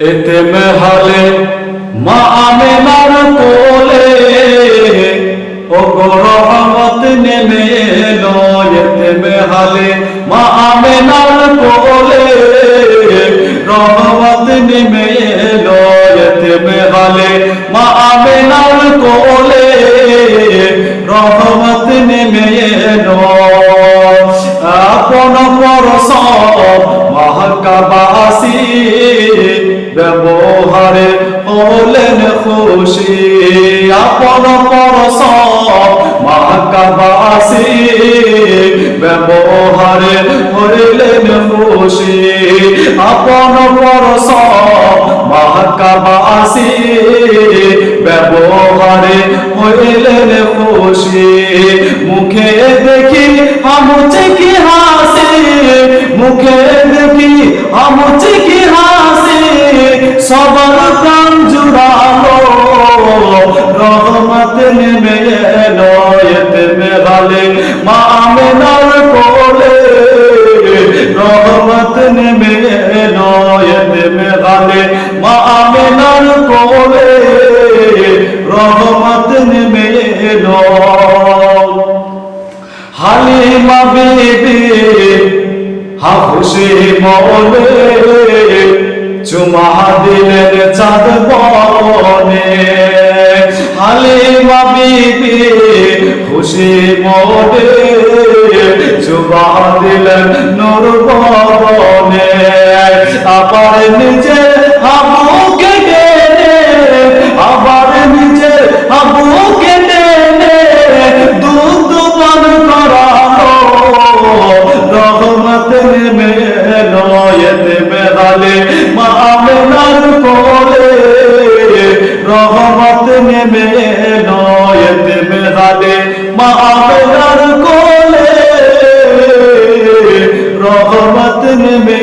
এতে মেহালে মা আমেনার কোলে ও গো রহমত ব্যবহারে হলেন খুশি। আপন পরশ মহাকাবাসী ব্যবহারে হলেন খুশি। আপন পরশ মহাকাবাসী ব্যবহারে হইলেন খুশি। মুখে দেখি আমুচে কি হাসি, মুখে দেখি আমুচে কি সবার প্রাণ জুড়ালো, রহমত নেমে এলো এতে মেঘালে মা আমেনার কোলে, রহমত নেমে এলো এতে মেঘালে মা আমেনার কোলে, রহমত নেমে এলো। হালিমা বিবি, হাফসে মনে চুমা দিলেন চাঁদ বনে হালিমা বিবি খুশি মনে চুমা দিলেন নূর বনে আবার নিজে হাবুকে টেনে, আবার নিজে হাবুকে টেনে দুধ পান করালো। রহমত নেমে এতে বেড়ালে নেমে এলো এতে বেড়ালে মা আমেনার কোলে। রহমত নেমে